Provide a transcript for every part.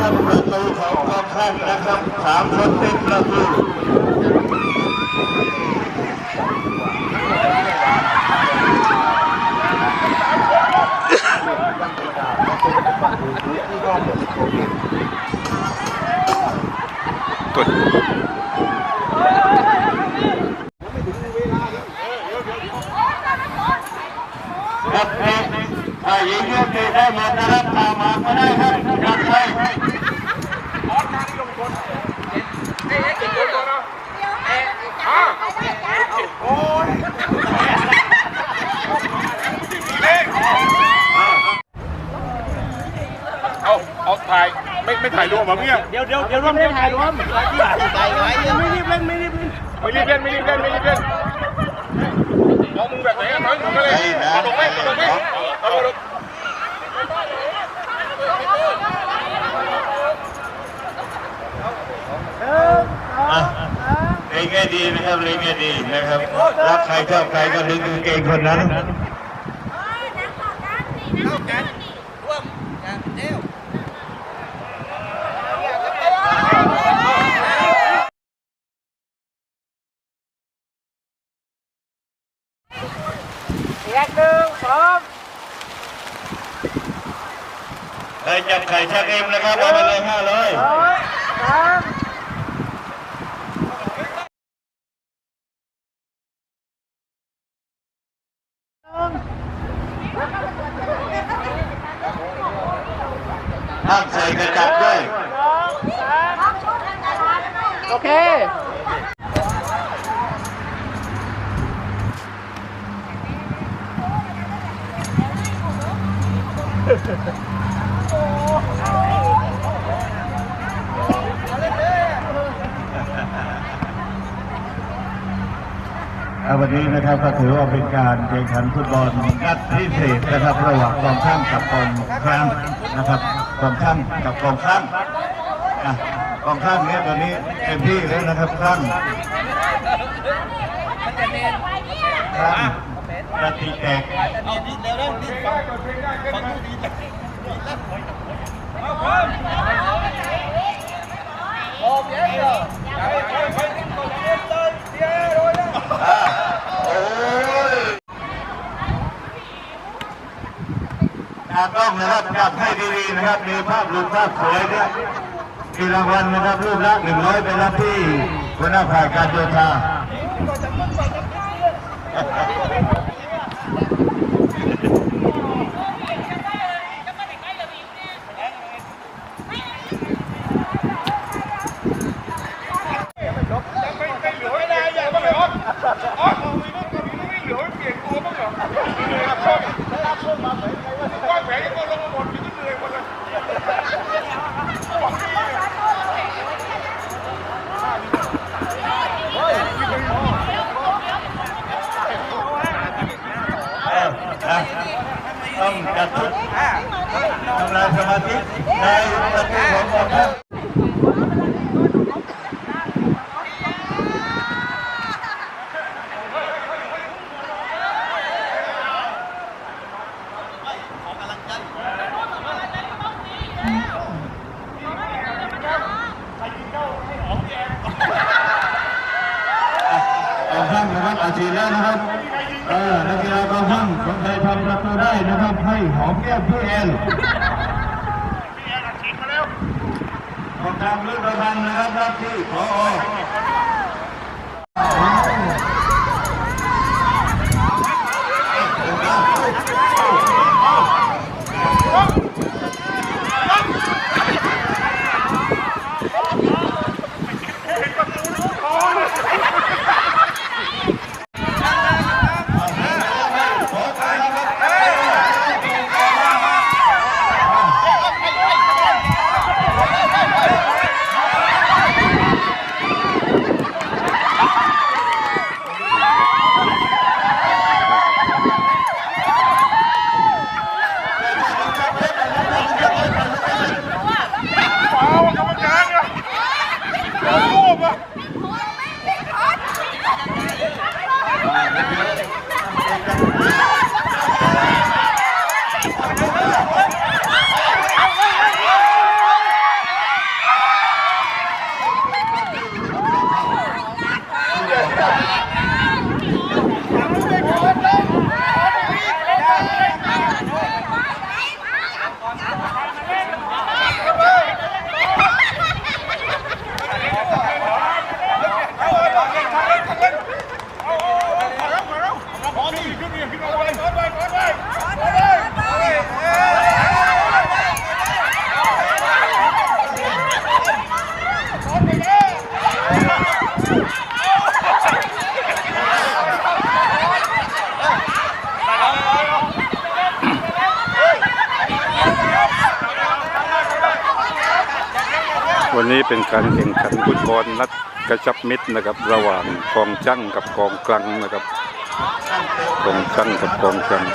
นะครับประตูของกองข้างนะครับสามคนเป็นประตูกดครับเด็กถ้ายิงลูกเตะได้หมดนะครับตามมาก็ได้ครับกลับไป เอาเอาถ่ายไม่ไม่ถ่ายรวมเหรอเนี่ยเดี๋ยวเดี๋ยวเดี๋ยวรวมเดี๋ยวถ่ายรวมไม่รีบเล่นไม่รีบเล่นไม่รีบเล่นไม่รีบเล่นไม่รีบเล่นเอามึงแบบไหนอะถอยมึงก็เลยเอาลงไหมเอาลงไหมเอาลง อะเล่นให้ดีนะครับเล่นให้ดีนะครับ รักใครชอบใครก็ดึงกางเกงคนนั้นแยกหนึ่งสองใครจับไข่ชักเอ็มนะครับเอาไปเลยห้าร้อย สองสาม ห้ามใส่กระจับด้วย สองสามโอเค อ่า วันนี้นะครับก็ถือว่าเป็นการแข่งขันฟุตบอลนัดพิเศษนะครับ ระหว่างกองข้ามกับกองข้ามนะครับกองข้ามกับกองข้ามอะกองข้ามเนี่ยตอนนี้เต็มที่แล้วนะครับข้ามข้ามนาทีแตกอะโอ้ยตากล้องนะครับ จัดให้ดีๆนะครับ มีภาพรูปภาพสวยเนี่ยมีรางวัลนะครับรูปละหนึ่งร้อยไปรับที่หัวหน้าฝ่ายการโยธา ไม่ไม่เหลือไม่ได้อย่าบ้างเหรออ๋อมีบ้างมีไม่เหลือเปลี่ยนตัวบ้างเหรอรับชมรับชมมาเหมือนไงว่าแผลยังก็ลงมาหมดมีก็เหนื่อยหมดเลย เอ้าอะต้องจัดชุดทำลายสมาธิในประตูของกองทัพกอง ทัพนะครับอาชีพแล้วนะครับเออนักกีฬากองทัพคนไทยทำประตูได้นะครับ ให้หอมแก้มพี่แอนกองทัพรุ่นประพันธ์นะครับรับที่พอ Let's. ันนี้เป็นการแข่งขันฟุตบอลนัดกระชับมิตรนะครับ ระหว่างกองช่างกับกองกลางนะครับกองช่างกับกองกลาง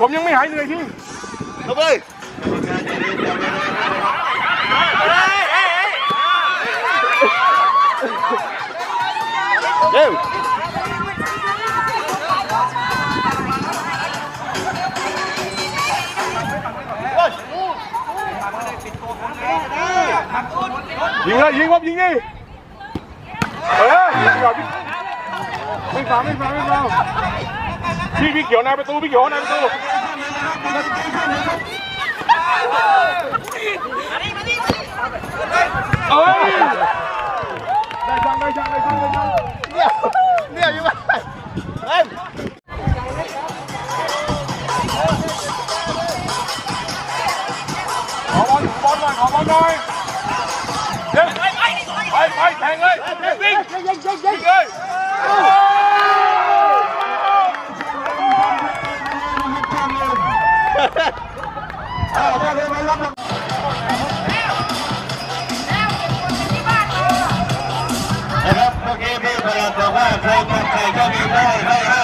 ผมยังไม่หายเหนื่อยพี่ลงไปเร็วยิงเลยยิงครับยิงดิเออไม่ฟังไม่ฟังไม่ฟัง พี่พี่เขียวหน้าประตูพี่เขียวหน้าประตูเอ้ยได้ช่างได้ช่างได้ช่างได้ช่างเนี่ยเนี่ยอยู่ไหมเฮ้ยขอบอลขอบอลหน่อยขอบอลหน่อยเดี๋ยวไปไปแทงเลยยิงยิงยิงยิงเลย Hey, hey, hey.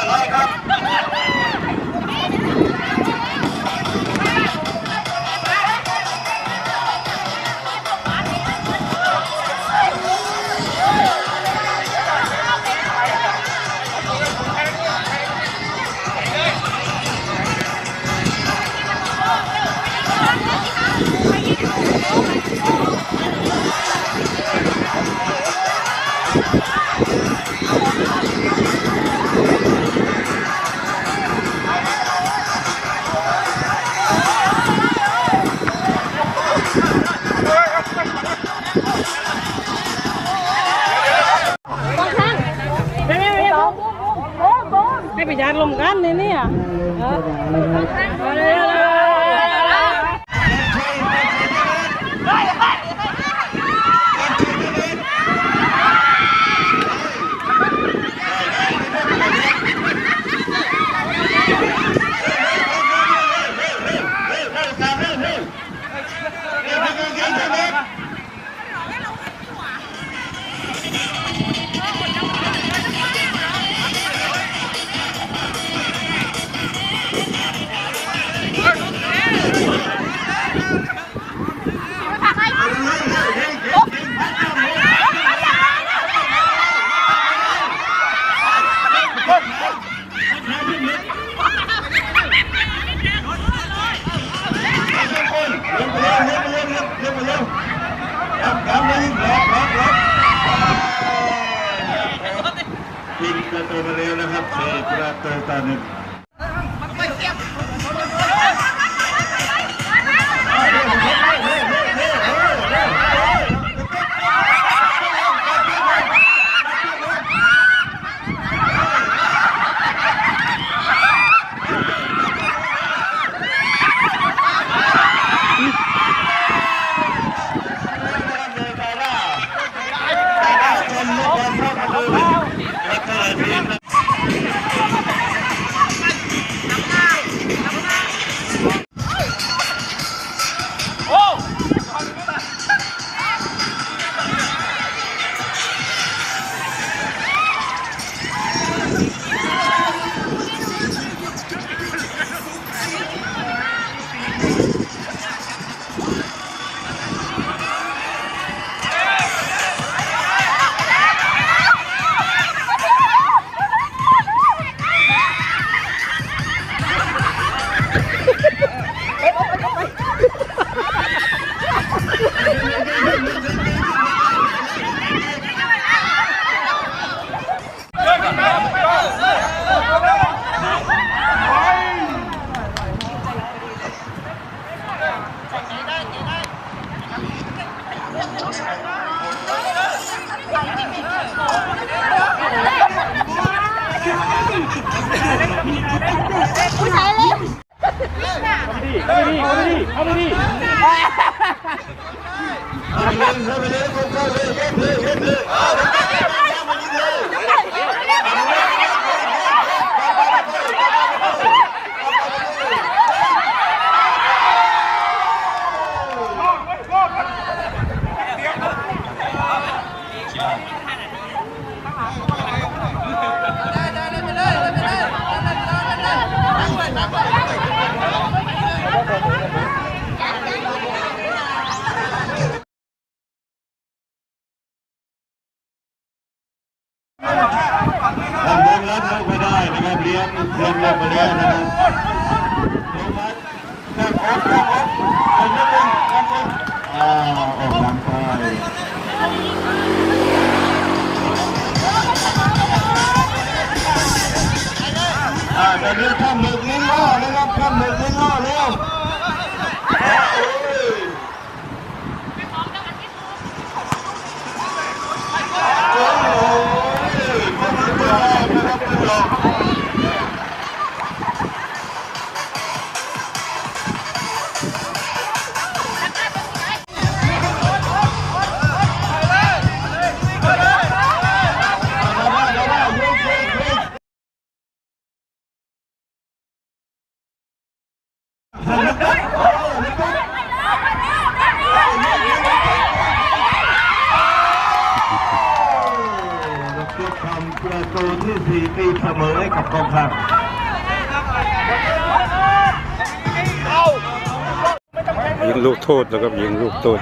ยิงลูกโทษนะครับยิงลูกโทษ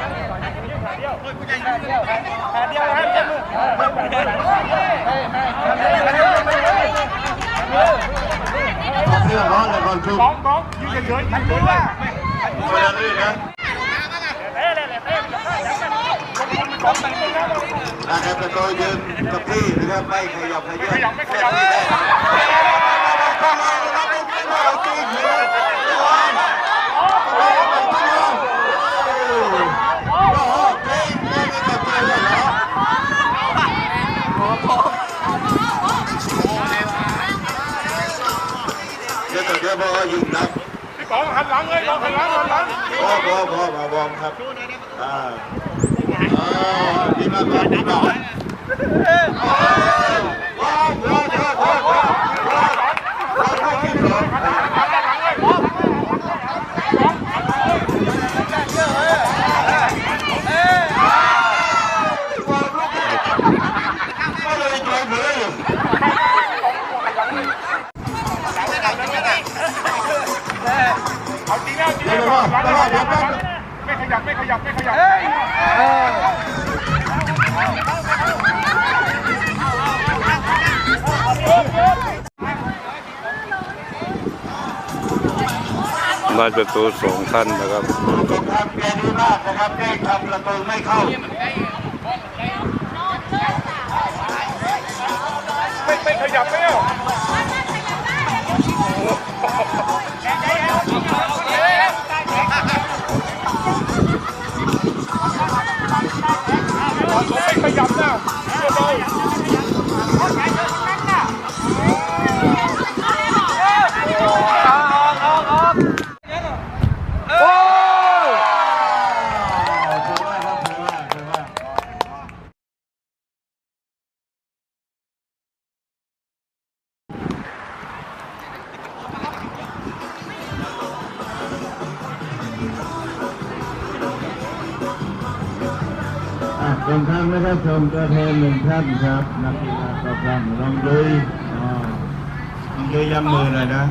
เสื้อร้อนแล้วก่อนชุบน้องน้องยืนเฉยๆยืนเฉยว่าเวลาลื่นนะนะครับประตูยืนกับที่นะครับไม่ขยับขยับไม่ขยับเดี๋ยวเดี๋ย พอยิงครับพี่ป๋องหันหลังเลยป๋องหันหลังหันหลังพอพอพอมาวอร์มครับอ่าอ่าดีมากครับดีมากวอร์มวอร์มวอร์มวอร์มวอร์มวอร์มวอร์มเข้าที่สอง หันหลังเลย ก็เลยจอยเหมืออยู่ เอาจริงแล้วจริงเดี๋ยวแล้วไม่ขยับไม่ขยับไม่ขยับได้ประตูสองท่านนะครับสงครามเปียดีมากนะครับแก้ทำประตูไม่เข้าไม่ไม่ขยับไม่เอา ไท่านครับนักกีฬากอล์ฟน้องยุ้ยน้องยุ้ยย้ำมือหน่อยนะ